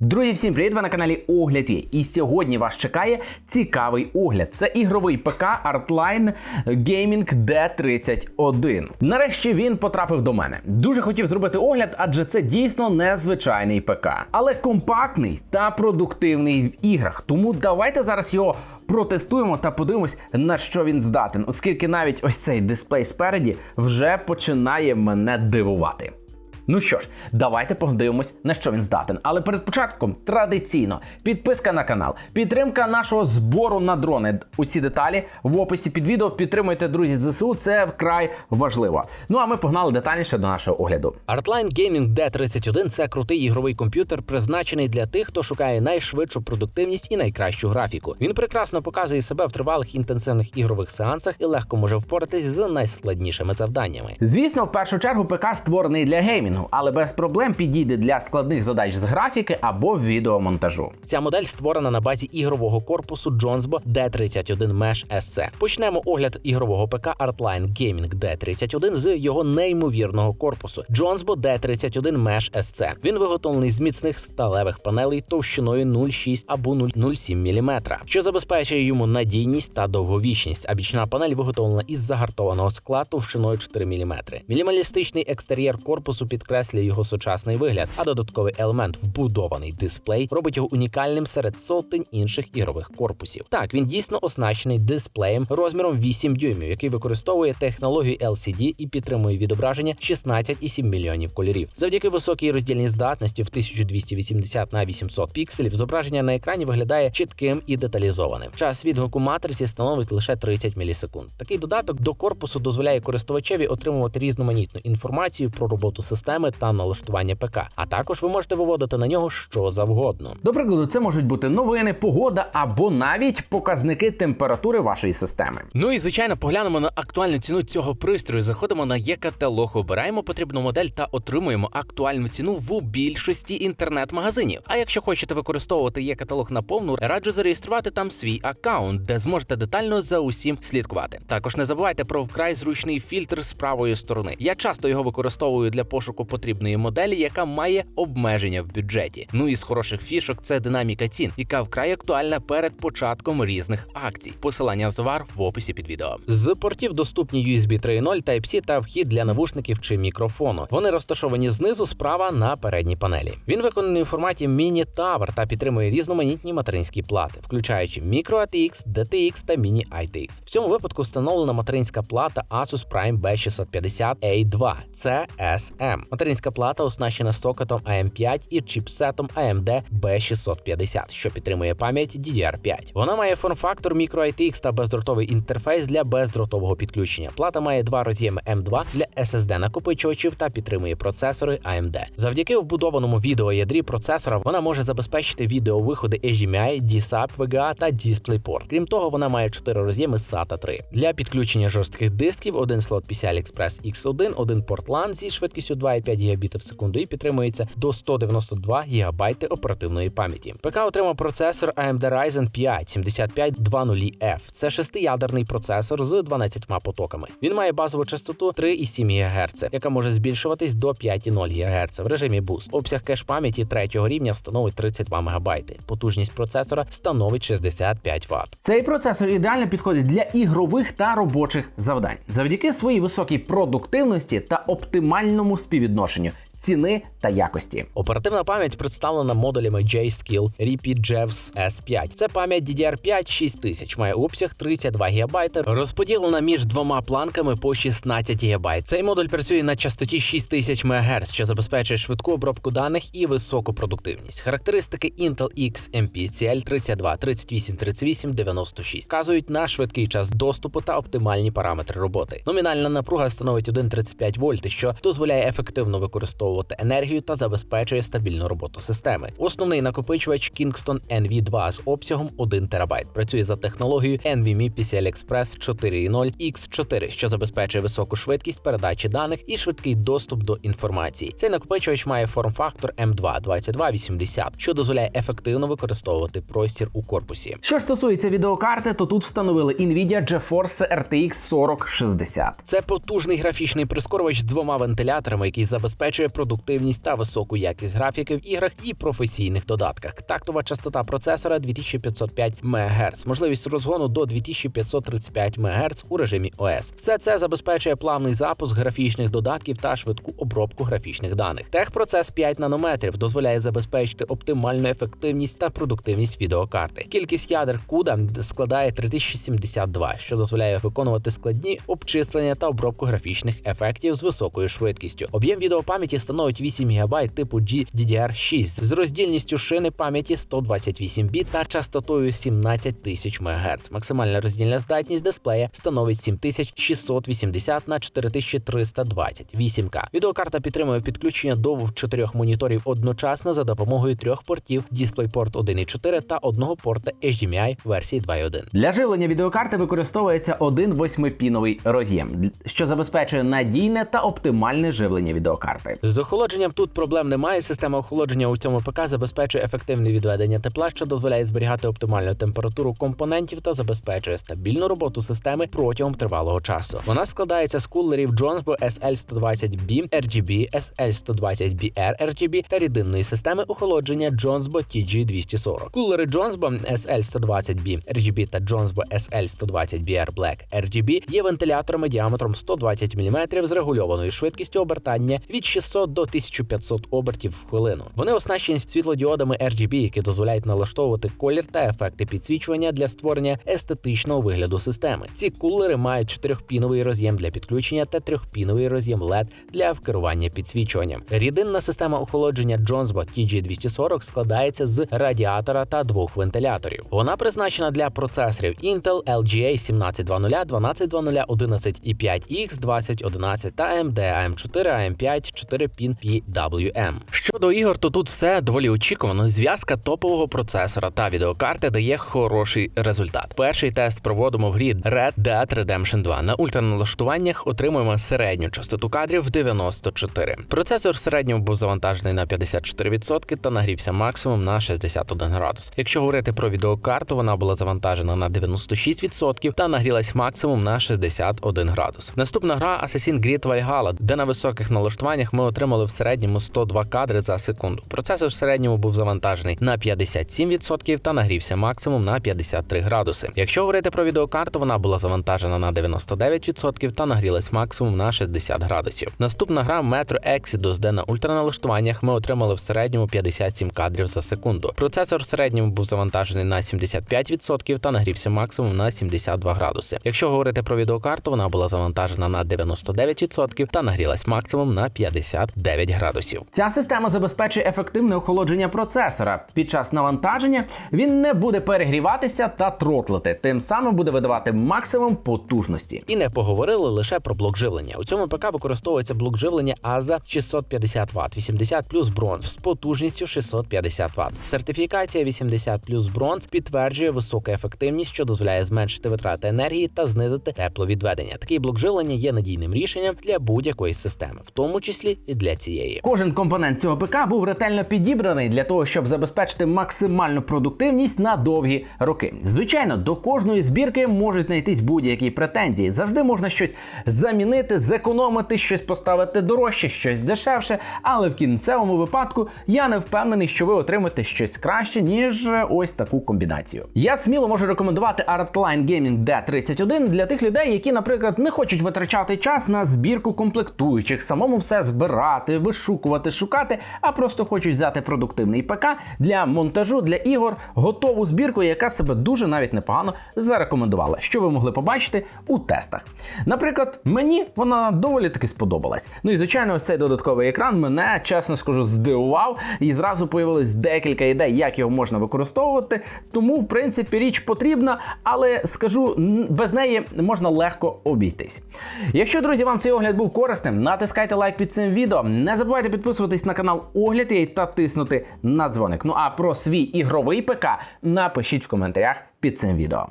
Друзі, всім привіт! Ви на каналі Огляд є. І сьогодні вас чекає цікавий огляд. Це ігровий ПК Artline Gaming D31. Нарешті він потрапив до мене. Дуже хотів зробити огляд, адже це дійсно незвичайний ПК, але компактний та продуктивний в іграх. Тому давайте зараз його протестуємо та подивимось, на що він здатен, оскільки навіть ось цей дисплей спереді вже починає мене дивувати. Ну що ж, давайте подивимось, на що він здатен. Але перед початком традиційно підписка на канал, підтримка нашого збору на дрони. Усі деталі в описі під відео. Підтримуйте друзі ЗСУ, це вкрай важливо. Ну а ми погнали детальніше до нашого огляду. Artline Gaming D31 – це крутий ігровий комп'ютер, призначений для тих, хто шукає найшвидшу продуктивність і найкращу графіку. Він прекрасно показує себе в тривалих інтенсивних ігрових сеансах і легко може впоратись з найскладнішими завданнями. Звісно, в першу чергу ПК створений для геймінгу, але без проблем підійде для складних задач з графіки або відеомонтажу. Ця модель створена на базі ігрового корпусу Jonesbo D31 Mesh SC. Почнемо огляд ігрового ПК Artline Gaming D31 з його неймовірного корпусу Jonesbo D31 Mesh SC. Він виготовлений з міцних сталевих панелей товщиною 0,6 або 0,07 мм, що забезпечує йому надійність та довговічність. А бічна панель виготовлена із загартованого скла товщиною 4 мм. Мінімалістичний екстер'єр корпусу підкреслює його сучасний вигляд, а додатковий елемент вбудований дисплей робить його унікальним серед сотень інших ігрових корпусів. Так, він дійсно оснащений дисплеєм розміром 8 дюймів, який використовує технологію LCD і підтримує відображення 16,7 мільйонів кольорів. Завдяки високій роздільній здатності в 1280 на 800 пікселів зображення на екрані виглядає чітким і деталізованим. Час відгуку матриці становить лише 30 мілісекунд. Такий додаток до корпусу дозволяє користувачеві отримувати різноманітну інформацію про роботу системи та налаштування ПК. А також ви можете виводити на нього що завгодно. До прикладу, це можуть бути новини, погода або навіть показники температури вашої системи. Ну і звичайно, поглянемо на актуальну ціну цього пристрою. Заходимо на є-каталог, обираємо потрібну модель та отримуємо актуальну ціну в більшості інтернет-магазинів. А якщо хочете використовувати є-каталог на повну, раджу зареєструвати там свій аккаунт, де зможете детально за усім слідкувати. Також не забувайте про вкрай зручний фільтр з правої сторони. Я часто його використовую для пошуку потрібної моделі, яка має обмеження в бюджеті. Ну і з хороших фішок це динаміка цін, яка вкрай актуальна перед початком різних акцій. Посилання на товар в описі під відео. З портів доступні USB 3.0, Type-C та вхід для навушників чи мікрофону. Вони розташовані знизу справа на передній панелі. Він виконаний у форматі Mini Tower та підтримує різноманітні материнські плати, включаючи Micro ATX, DTX та Mini ITX. В цьому випадку встановлена материнська плата Asus Prime B650A2 CSM. Материнська плата оснащена сокетом AM5 і чіпсетом AMD B650, що підтримує пам'ять DDR5. Вона має форм-фактор Micro ITX та бездротовий інтерфейс для бездротового підключення. Плата має два роз'єми M2 для SSD накопичувачів та підтримує процесори AMD. Завдяки вбудованому відеоядрі процесора вона може забезпечити відеовиходи HDMI, DSAP, VGA та DisplayPort. Крім того, вона має 4 роз'єми SATA 3. Для підключення жорстких дисків один слот PCI Express X1, один порт LAN зі швидкістю 2,5 Гбіт в секунду і підтримується до 192 ГБ оперативної пам'яті. ПК отримав процесор AMD Ryzen 5 7520F. Це шестиядерний процесор з 12 потоками. Він має базову частоту 3,7 ГГц, яка може збільшуватись до 5,0 ГГц в режимі Boost. Обсяг кеш пам'яті третього рівня становить 32 МБ. Потужність процесора становить 65 Вт. Цей процесор ідеально підходить для ігрових та робочих завдань завдяки своїй високій продуктивності та оптимальному співвідношенню відношенню ціни та якості. Оперативна пам'ять представлена модулями J-Skill Repeat Jevs S5. Це пам'ять DDR5 6000, має обсяг 32 ГБ, розподілена між двома планками по 16 ГБ. Цей модуль працює на частоті 6000 МГц, що забезпечує швидку обробку даних і високу продуктивність. Характеристики Intel X MPCL 32 38 38 96 вказують на швидкий час доступу та оптимальні параметри роботи. Номінальна напруга становить 1,35 вольти, що дозволяє ефективно використовувати енергію та забезпечує стабільну роботу системи. Основний накопичувач Kingston NV2 з обсягом 1 ТБ працює за технологією NVMe PCI Express 4.0 X4, що забезпечує високу швидкість передачі даних і швидкий доступ до інформації. Цей накопичувач має форм-фактор M2 2280, що дозволяє ефективно використовувати простір у корпусі. Що ж стосується відеокарти, то тут встановили Nvidia GeForce RTX 4060. Це потужний графічний прискорювач з двома вентиляторами, який забезпечує продуктивність та високу якість графіки в іграх і професійних додатках. Тактова частота процесора 2505 МГц, можливість розгону до 2535 МГц у режимі ОС. Все це забезпечує плавний запуск графічних додатків та швидку обробку графічних даних. Техпроцес 5 нанометрів дозволяє забезпечити оптимальну ефективність та продуктивність відеокарти. Кількість ядер CUDA складає 3072, що дозволяє виконувати складні обчислення та обробку графічних ефектів з високою швидкістю. Об'єм відеопам'яті становить 8 ГБ типу GDDR6 з роздільністю шини пам'яті 128 біт та частотою 17 тисяч МГц. Максимальна роздільна здатність дисплея становить 7680 на 4320 8К. Відеокарта підтримує підключення до чотирьох моніторів одночасно за допомогою трьох портів DisplayPort 1.4 та одного порта HDMI версії 2.1. Для живлення відеокарти використовується один восьмипіновий роз'єм, що забезпечує надійне та оптимальне живлення відеокарти. З охолодженням тут проблем немає. Система охолодження у цьому ПК забезпечує ефективне відведення тепла, що дозволяє зберігати оптимальну температуру компонентів та забезпечує стабільну роботу системи протягом тривалого часу. Вона складається з кулерів Jonesbo SL120B RGB, SL120BR RGB та рідинної системи охолодження Jonesbo TG240. Кулери Jonesbo SL120B RGB та Jonesbo SL120BR Black RGB є вентиляторами діаметром 120 мм з регульованою швидкістю обертання від 600 до 1500 обертів в хвилину. Вони оснащені світлодіодами RGB, які дозволяють налаштовувати колір та ефекти підсвічування для створення естетичного вигляду системи. Ці кулери мають чотирьохпіновий роз'єм для підключення та трьохпіновий роз'єм LED для керування підсвічуванням. Рідинна система охолодження Jonesbo TG240 складається з радіатора та двох вентиляторів. Вона призначена для процесорів Intel LGA 1720, 1220, 11,5X, 2011 та AMD AM4, AM5, 4 pin PWM. Щодо ігор, то тут все доволі очікувано. Зв'язка топового процесора та відеокарти дає хороший результат. Перший тест проводимо в грі Red Dead Redemption 2. На ультраналаштуваннях отримуємо середню частоту кадрів 94. Процесор в середньому був завантажений на 54% та нагрівся максимум на 61 градус. Якщо говорити про відеокарту, вона була завантажена на 96% та нагрілась максимум на 61 градус. Наступна гра Assassin's Creed Valhalla, де на високих налаштуваннях ми отримали в середньому 102 кадри за секунду. Процесор в середньому був завантажений на 57% та нагрівся максимум на 53 градуси. Якщо говорити про відеокарту, вона була завантажена на 99% та нагрілась максимум на 60 градусів. Наступна гра Metro Exodus, де на ультраналаштуваннях ми отримали в середньому 57 кадрів за секунду. Процесор в середньому був завантажений на 75% та нагрівся максимум на 72 градуси. Якщо говорити про відеокарту, вона була завантажена на 99% та нагрілась максимум на 59 градусів. Ця система забезпечує ефективне охолодження процесора. Під час навантаження він не буде перегріватися та тротлити, тим самим буде видавати максимум потужності. І не поговорили лише про блок живлення. У цьому ПК використовується блок живлення AZA 650 Вт, 80 плюс бронз з потужністю 650 Вт. Сертифікація 80 плюс бронз підтверджує високу ефективність, що дозволяє зменшити витрати енергії та знизити тепловідведення. Такий блок живлення є надійним рішенням для будь-якої системи, в тому числі і для цієї. Кожен компонент цього ПК був ретельно підібраний для того, щоб забезпечити максимальну продуктивність на довгі роки. Звичайно, до кожної збірки можуть знайтись будь-які претензії. Завжди можна щось замінити, зекономити, щось поставити дорожче, щось дешевше. Але в кінцевому випадку я не впевнений, що ви отримаєте щось краще, ніж е, ось таку комбінацію. Я сміло можу рекомендувати Artline Gaming D31 для тих людей, які, наприклад, не хочуть витрачати час на збірку комплектуючих, самому все збирати, вишукувати, шукати, а просто хочуть взяти продуктивний ПК для монтажу для ігор, готову збірку, яка себе дуже навіть непогано зарекомендувала, що ви могли побачити у тестах. Наприклад, мені вона доволі таки сподобалась. Ну і звичайно, цей додатковий екран мене, чесно скажу, здивував, і зразу появилось декілька ідей, як його можна використовувати. Тому, в принципі, річ потрібна, але скажу, без неї можна легко обійтись. Якщо, друзі, вам цей огляд був корисним, натискайте лайк під цим відео. Не забувайте підписуватись на канал Огляд її та тиснути на дзвоник. Ну а про свій ігровий ПК напишіть в коментарях під цим відео.